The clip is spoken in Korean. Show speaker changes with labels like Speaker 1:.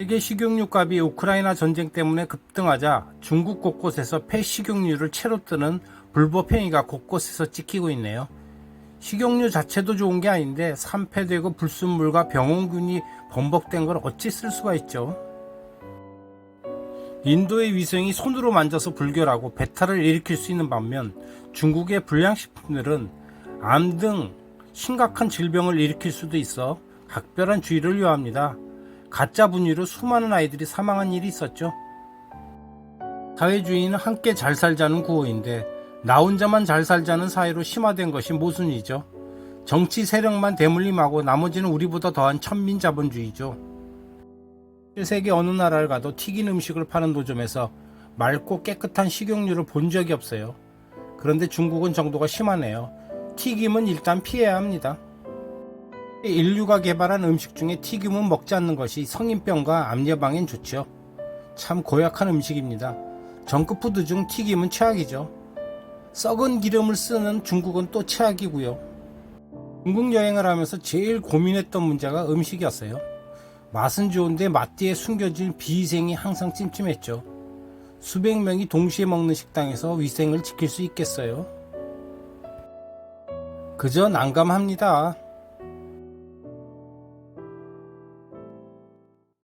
Speaker 1: 세계 식용유 값이 우크라이나 전쟁 때문에 급등하자 중국 곳곳에서 폐식용유를 채로 뜨는 불법 행위가 곳곳에서 찍히고 있네요. 식용유 자체도 좋은 게 아닌데 산패되고 불순물과 병원균이 범벅된 걸 어찌 쓸 수가 있죠? 인도의 위생이 손으로 만져서 불결하고 배탈을 일으킬 수 있는 반면 중국의 불량식품들은 암 등 심각한 질병을 일으킬 수도 있어 각별한 주의를 요합니다. 가짜 분유로 수많은 아이들이 사망한 일이 있었죠. 사회주의는 함께 잘 살자는 구호인데 나 혼자만 잘 살자는 사회로 심화된 것이 모순이죠. 정치 세력만 대물림하고 나머지는 우리보다 더한 천민 자본주의죠. 세계 어느 나라를 가도 튀긴 음식을 파는 노점에서 맑고 깨끗한 식용유를 본 적이 없어요. 그런데 중국은 정도가 심하네요. 튀김은 일단 피해야 합니다. 인류가 개발한 음식 중에 튀김은 먹지 않는 것이 성인병과 암 예방엔 좋죠. 참 고약한 음식입니다. 정크푸드 중 튀김은 최악이죠. 썩은 기름을 쓰는 중국은 또 최악이고요. 중국 여행을 하면서 제일 고민했던 문제가 음식이었어요. 맛은 좋은데 맛 뒤에 숨겨진 비위생이 항상 찜찜했죠. 수백 명이 동시에 먹는 식당에서 위생을 지킬 수 있겠어요? 그저 난감합니다.